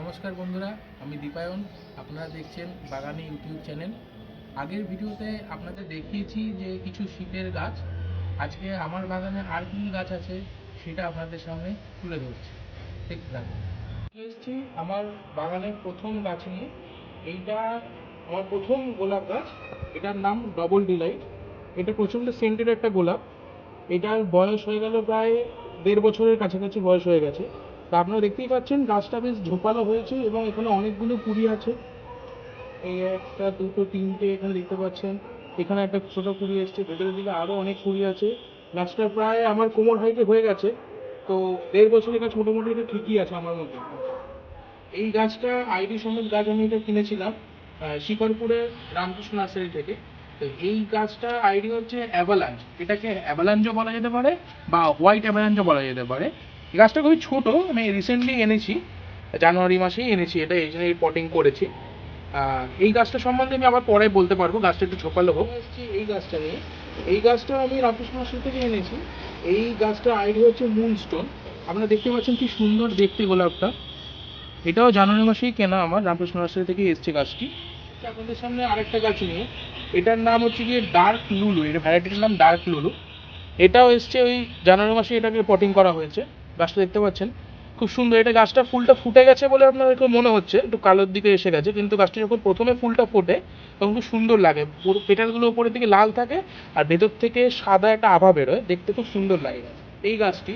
নমস্কার বন্ধুরা, আমি দীপায়ন। আপনারা দেখছেন বাগানি ইউটিউব চ্যানেল। আগের ভিডিওতে আপনাদের দেখিয়েছি যে কিছু শীতের গাছ। আজকে আমার বাগানে আর কি গাছ আছে সেটা আপনাদের সামনে তুলে ধরছি। দেখতে থাকুন। এসেছি আমার বাগানের প্রথম গাছ নিয়ে। এইটা আমার প্রথম গোলাপ গাছ। এটার নাম ডবল ডিলাইট এটা প্রচণ্ড সেন্টের একটা গোলাপ। এটার বয়স হয়ে গেল প্রায় দেড় বছরের কাছাকাছি বয়স হয়ে গেছে। তা আপনারা দেখতেই পাচ্ছেন, গাছটা বেশ ঝোপালো হয়েছে এবং এখানে অনেকগুলো কুড়ি আছে। এই একটা, দুটো, তিনটে এখানে দেখতে পাচ্ছেন। এখানে একটা ছোট কুড়ি এসছে, ভেতরের দিকে আরও অনেক কুড়ি আছে। গাছটা প্রায় আমার কোমর হাইটে হয়ে গেছে। তো দেড় বছরের গাছ মোটামুটি এটা ঠিকই আছে আমার মধ্যে এই গাছটা আইডি সমেত গাছ আমি এটা কিনেছিলাম শিকরপুরের রামকৃষ্ণ নার্সারি থেকে। তো এই গাছটা আইডি হচ্ছে অ্যাভালাঞ্চ। এটাকে অ্যাভালাঞ্চও বলা যেতে পারে বা হোয়াইট অ্যাভালাঞ্চও বলা যেতে পারে। এই গাছটা খুবই ছোট, আমি রিসেন্টলি এনেছি, জানুয়ারি মাসেই এনেছি, এটা এই জন্য পটিং করেছি। এই গাছটা সম্বন্ধে আমি আবার পরে বলতে পারব, গাছটা একটু ছোপালো হোক। এই গাছটা নিয়ে। এই গাছটা আমি রামকৃষ্ণ নার্সারি থেকে এনেছি। এই গাছটা আইডি হচ্ছে মুনস্টোন আপনারা দেখতে পাচ্ছেন কি সুন্দর দেখতে গোলাপটা। এটাও জানুয়ারি মাসেই কেনা আমার রামকৃষ্ণ নার্সারি থেকে এসছে গাছটি। আপনাদের সামনে আরেকটা গাছ নিয়ে। এটার নাম হচ্ছে গিয়ে ডার্ক লুলু এটা ভ্যারাইটির নাম ডার্ক লুলু এটাও এসছে ওই জানুয়ারি মাসে এটাকে পটিং করা হয়েছে। গাছটা দেখতে পাচ্ছেন। খুব সুন্দর এটা গাছটা ফুলটা ফুটে গেছে বলে আপনাদেরকে মনে হচ্ছে। একটু কালোর দিকে এসে গেছে, কিন্তু গাছটা যখন প্রথমে ফুলটা ফোটে, তখন খুব সুন্দর লাগে। পুরো পেটালগুলো উপরের দিকে লাল থাকে আর ভেতর থেকে সাদা একটা আভা বেরোয়। দেখতে খুব সুন্দর লাগে। এই গাছটি,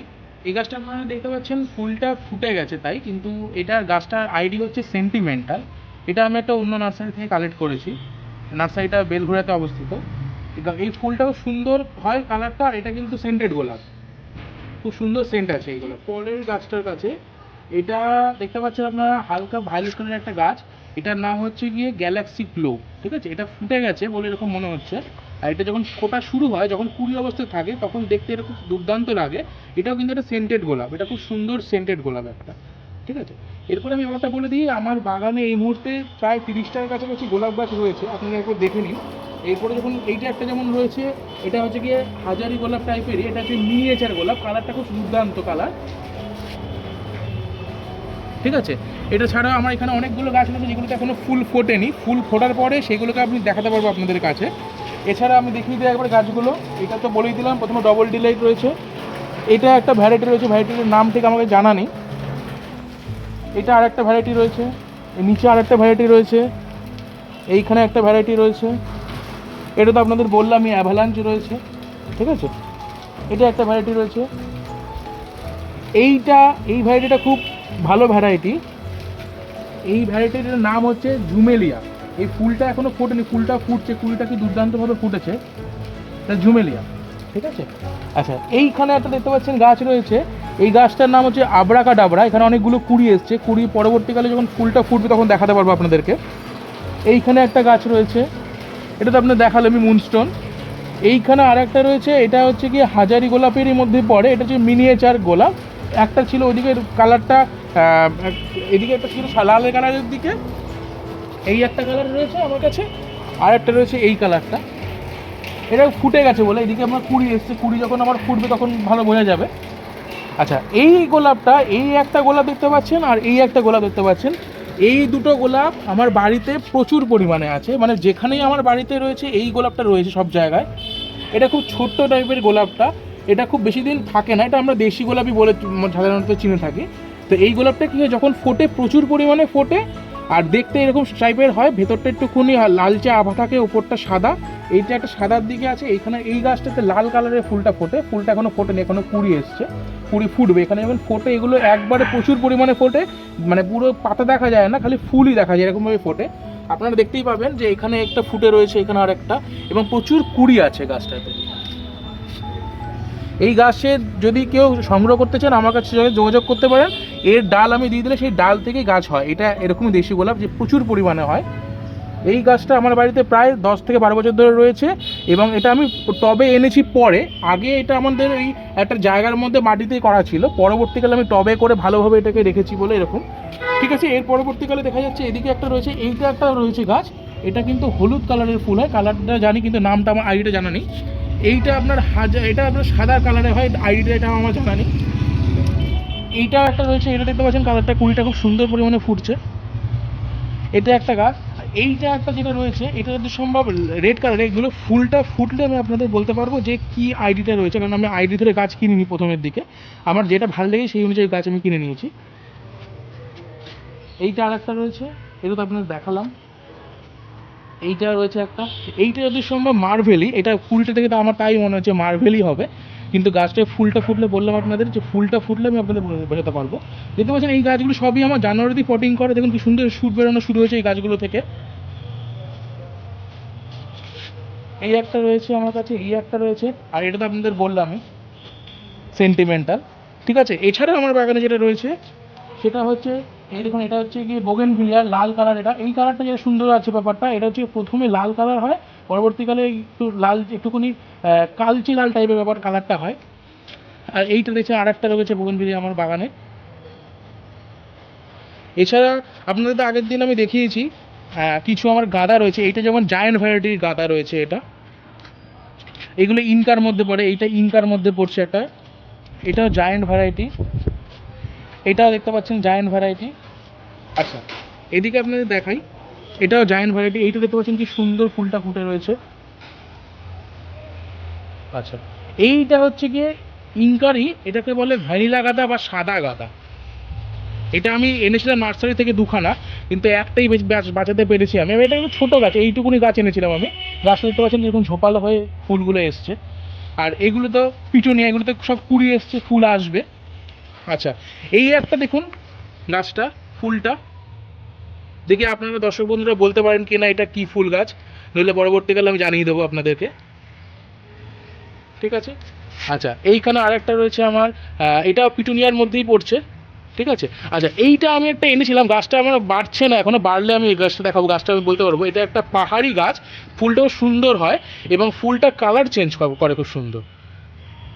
এই গাছটা আপনারা দেখতে পাচ্ছেন ফুলটা ফুটে গেছে তাই, কিন্তু এটা গাছটার আইডি হচ্ছে সেন্টিমেন্টাল। এটা আমি একটা অন্য নার্সারি থেকে কালেক্ট করেছি। নার্সারিটা বেলঘুরাতে অবস্থিত। এই ফুলটাও সুন্দর হয় কালারটা আর এটা কিন্তু সেন্টেড গোলাপ। খুব সুন্দর সেন্ট আছে এইগুলো। পরের গাছটার কাছে, এটা দেখতে পাচ্ছেন আপনারা, হালকা ভায়োলেট কালারের একটা গাছ। এটার নাম হচ্ছে গিয়ে গ্যালাক্সি গ্লো ঠিক আছে? এটা ফুটে গেছে বলে এরকম মনে হচ্ছে। আর এটা যখন ফোটা শুরু হয়, যখন কুড়ি অবস্থায় থাকে, তখন দেখতে এরকম দুর্দান্ত লাগে। এটাও কিন্তু একটা সেন্টেড গোলাপ, এটা খুব সুন্দর সেন্টেড গোলাপ একটা, ঠিক আছে? এরপরে আমি ব্যাপারটা বলে দিই, আমার বাগানে এই মুহূর্তে প্রায় তিরিশটার কাছাকাছি গোলাপ গাছ রয়েছে। আপনারা একবার দেখে নিন। এরপরে যখন এইটা একটা যেমন রয়েছে, এটা হচ্ছে গিয়ে হাজারি গোলাপ টাইপেরই এটা হচ্ছে মিনিয়েচার গোলাপ কালারটা খুব দুর্দান্ত কালার ঠিক আছে? এটা ছাড়াও আমার এখানে অনেকগুলো গাছ রয়েছে যেগুলোতে এখনও ফুল ফোটেনি। ফুল ফোটার পরে সেগুলোকে আপনি দেখাতে পারব আপনাদের কাছে। এছাড়া আমি দেখিয়ে দিই একবার গাছগুলো। এটা তো বলেই দিলাম, প্রথমে ডবল ডিলাইট রয়েছে। এটা একটা ভ্যারাইটি রয়েছে ভ্যারাইটির নাম ঠিক আমাকে জানা নেই। এটা আর একটা ভ্যারাইটি রয়েছে নিচে আর একটা ভ্যারাইটি রয়েছে, এইখানে একটা ভ্যারাইটি রয়েছে। এটা তো আপনাদের বললামই অ্যাভালাঞ্চ রয়েছে, ঠিক আছে? এটা একটা ভ্যারাইটি রয়েছে। এইটা, এই ভ্যারাইটিটা খুব ভালো ভ্যারাইটি এই ভ্যারাইটিটার নাম হচ্ছে জুমেলিয়া এই ফুলটা এখনও ফোটেনি, ফুলটা ফুটছে, কুড়িটা কি দুর্দান্তভাবে ফুটেছে? এটা জুমেলিয়া ঠিক আছে? আচ্ছা এইখানে একটা দেখতে পাচ্ছেন গাছ রয়েছে। এই গাছটার নাম হচ্ছে আবরাকা ডাবরা এখানে অনেকগুলো কুড়ি এসছে। কুড়ি পরবর্তীকালে যখন ফুলটা ফুটবে, তখন দেখাতে পারব আপনাদেরকে। এইখানে একটা গাছ রয়েছে। এটা তো আপনার দেখাল আমি মুনস্টোন এইখানে আর একটা রয়েছে, এটা হচ্ছে কি হাজারি গোলাপেরই মধ্যে পড়ে, এটা হচ্ছে মিনিয়েচার গোলাপ। একটা ছিল ওইদিকে কালারটা এদিকে একটা ছিল লাল কালারের দিকে। এই একটা কালার রয়েছে আমার কাছে আর একটা রয়েছে এই কালারটা এটা ফুটে গেছে বলে, এদিকে আমার কুড়ি এসছে, কুড়ি যখন আমার ফুটবে তখন ভালো বোঝা যাবে। আচ্ছা এই গোলাপটা, এই একটা গোলাপ দেখতে পাচ্ছেন আর এই একটা গোলাপ দেখতে পাচ্ছেন। এই দুটো গোলাপ আমার বাড়িতে প্রচুর পরিমাণে আছে। মানে যেখানেই আমার বাড়িতে রয়েছে, এই গোলাপটা রয়েছে সব জায়গায়। এটা খুব ছোট্ট টাইপের গোলাপটা। এটা খুব বেশি দিন থাকে না। এটা আমরা দেশি গোলাপই বলে সাধারণত চিনে থাকি। তো এই গোলাপটা কী হয়, যখন ফোটে, প্রচুর পরিমাণে ফোটে আর দেখতে এরকম টাইপের হয়, ভেতরটা একটুখানি লালচে আভা থাকে ওপরটা সাদা, এইটা একটা সাদার দিকে আছে, এইখানে এই গাছটাতে লাল কালারের ফুলটা ফোটে, ফুলটা এখনও ফোটেনি, এখনও কুড়ি এসছে, কুড়ি ফুটবে, এখানে যেমন ফোটে, এগুলো একবারে প্রচুর পরিমাণে ফোটে মানে পুরো পাতা দেখা যায় না, খালি ফুলই দেখা যায়, এরকমভাবে ফোটে। আপনারা দেখতেই পাবেন যে এখানে একটা ফুটে রয়েছে, এখানে আর একটা এবং প্রচুর কুড়ি আছে গাছটাতে। এই গাছের যদি কেউ সংগ্রহ করতে চান, আমার কাছে যোগাযোগ করতে পারেন। এর ডাল আমি দিয়ে দিলে সেই ডাল থেকেই গাছ হয়। এটা এরকমই দেশি গোলাপ যে প্রচুর পরিমাণে হয়। এই গাছটা আমার বাড়িতে প্রায় দশ থেকে বারো বছর ধরে রয়েছে এবং এটা আমি টবে এনেছি পরে। আগে এটা আমাদের এই একটা জায়গার মধ্যে মাটিতেই করা ছিল। পরবর্তীকালে আমি টবে করে ভালোভাবে এটাকে রেখেছি বলে এরকম। ঠিক আছে, এর পরবর্তীকালে দেখা যাচ্ছে এদিকে একটা রয়েছে, এইটা একটা রয়েছে গাছ। এটা কিন্তু হলুদ কালারের ফুল হয়। কালারটা জানি কিন্তু নামটা আমার আইডিটা জানা নেই। এইটা আপনার হাজার এটা আপনার সাদা কালারে হয় আইডিটা এটা আমার জানা নেই। এইটাও একটা রয়েছে, এটা দেখতে পাচ্ছেন কালারটা কুড়িটা, খুব সুন্দর পরিমাণে ফুটছে। এটা একটা গাছ। এইটা একটা যেটা রয়েছে, এটা যদি সম্ভব রেড কালার এগুলো ফুলটা ফুটলে আমি আপনাদের বলতে পারব যে কি আইডিটা রয়েছে, কারণ আমি আইডি ধরে গাছ কিনিনি প্রথমের দিকে। আমার যেটা ভালো লেগে সেই অনুযায়ী গাছ আমি কিনে নিয়েছি। এইটা আর একটা রয়েছে এটা তো আপনাদের দেখালাম। এইটা রয়েছে একটা। এইটা যদি সম্ভব মার্ভেলি এটা ফুলটা থেকে তো আমার তাই মনে হচ্ছে মার্ভেলই হবে। কিন্তু গাছটায় ফুলটা ফুটলে বললাম আপনাদের যে ফুলটা ফুটলে আমি আপনাদের বোঝাতে পারব। দেখতে পাচ্ছেন, এই গাছগুলো সবই আমার জানুয়ারিতে পটিং করে। দেখুন কি সুন্দর শুট বেরোনো শুরু হয়েছে এই গাছগুলো থেকে। এই একটা রয়েছে আমার কাছে, এই একটা রয়েছে। আর এটা তো আপনাদের বললামই সেন্টিমেন্টাল ঠিক আছে এছাড়া আমার বাগানে যেটা রয়েছে, সেটা হচ্ছে এই দেখুন এটা হচ্ছে কি বোগেন লাল কালার এটা। এই কালারটা যেটা সুন্দর আছে ব্যাপারটা, এটা হচ্ছে প্রথমে লাল কালার হয়, পরবর্তীকালে একটু লাল, একটুখানি কালচে লাল টাইপের ব্যাপার কালারটা হয়। আর এইটা রয়েছে আর একটা রয়েছে বোগেন ভিলিয়া আমার বাগানে। এছাড়া আপনাদের তো আগের দিন আমি দেখিয়েছি কিছু আমার গাঁদা রয়েছে। এইটা যেমন জায়ান্ট ভ্যারাইটির গাঁদা রয়েছে এটা। এগুলো ইনকার মধ্যে পড়ে, এইটা ইনকার মধ্যে পড়ছে একটা। এটাও জায়ান্ট ভ্যারাইটি এটাও দেখতে পাচ্ছেন জায়ান্ট ভ্যারাইটি আচ্ছা এদিকে আপনাদের দেখাই। এটাও জায়ান্ট ভ্যারাইটি এইটা দেখতে পাচ্ছেন কি সুন্দর ফুলটা ফুটে রয়েছে। আচ্ছা এইটা হচ্ছে গিয়ে ইনকারই এটাকে বলে ভ্যানিলা গাঁদা বা সাদা গাঁদা। এটা আমি এনেছিলাম নার্সারি থেকে দুখানা, কিন্তু একটাই বাঁচাতে পেরেছি আমি। এটা একটা ছোটো গাছ, এইটুকুনি গাছ এনেছিলাম আমি। গাছটা দেখতে পাচ্ছেন যেরকম ঝোপালো হয়ে ফুলগুলো এসছে। আর এগুলো তো পিটুনিয়া এগুলোতে সব কুড়ি এসছে, ফুল আসবে। আচ্ছা এই একটা দেখুন, গাছটা, ফুলটা। দেখি আপনারা দর্শক বন্ধুরা বলতে পারেন কি না এটা কি ফুল গাছ। নইলে পরবর্তীকালে আমি জানিয়ে দেবো আপনাদেরকে। ঠিক আছে? আচ্ছা এইখানে আরেকটা রয়েছে আমার এটাও পিটুনিয়ার মধ্যেই পড়ছে। ঠিক আছে? আচ্ছা এইটা আমি একটা এনেছিলাম, গাছটা আমার বাড়ছে না, এখনও বাড়লে আমি এই গাছটা দেখাবো, গাছটা আমি বলতে পারব। এটা একটা পাহাড়ি গাছ, ফুলটাও সুন্দর হয় এবং ফুলটা কালার চেঞ্জ করে খুব সুন্দর।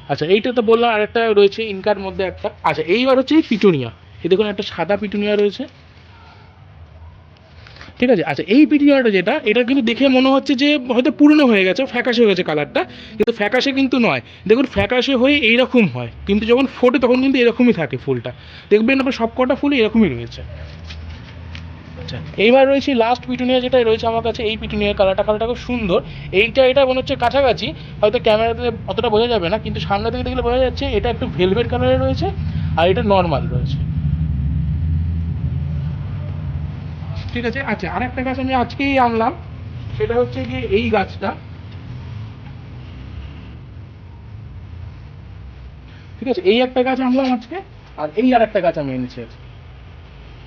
আচ্ছা এইটা তো বললাম, আরেকটা রয়েছে ইনকার মধ্যে একটা। আচ্ছা এইবার হচ্ছে পিটুনিয়া। এই দেখুন, একটা সাদা পিটুনিয়া রয়েছে। ঠিক আছে? আচ্ছা এই পিটুনিয়াটা যেটা, এটা কিন্তু দেখে মনে হচ্ছে যে হয়তো পুরনো হয়ে গেছে, ফ্যাকাশে হয়ে গেছে কালারটা কিন্তু ফ্যাকাশে কিন্তু নয়। দেখুন, ফ্যাকাশে হয়ে এইরকম হয়, কিন্তু যখন ফোটে, তখন কিন্তু এরকমই থাকে ফুলটা। দেখবেন, আপনার সব কটা ফুলই এরকমই রয়েছে। আচ্ছা। এইবার রয়েছে লাস্ট পিটুনিয়া যেটা রয়েছে আমার কাছে, এই পিটুনিয়ার কালারটা কালারটা খুব সুন্দর। এইটা, এটা মনে হচ্ছে কাছাকাছি, হয়তো ক্যামেরাতে অতটা বোঝা যাবে না, কিন্তু সামনে থেকে দেখলে বোঝা যাচ্ছে এটা একটু ভেলভেট কালারের রয়েছে আর এটা নর্মাল রয়েছে। ঠিক আছে আচ্ছা আরেকটা গাছ আমি আজকেই আনলাম, সেটা হচ্ছে কি এই গাছটা। ঠিক আছে, এই একটা গাছ আনলাম আজকে, আর এই আর একটা গাছ আমি এনেছি।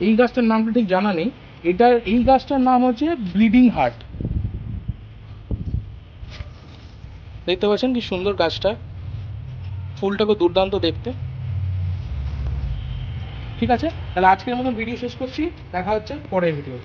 এই গাছটার নামটা ঠিক জানা নেই এটার, এই গাছটার নাম হচ্ছে ব্লিডিং হার্ট। দেখতে পাচ্ছেন কি সুন্দর গাছটা? ফুলটা খুব দুর্দান্ত দেখতে। ঠিক আছে? তাহলে আজকের মতন ভিডিও শেষ করছি। দেখা হচ্ছে পরের ভিডিও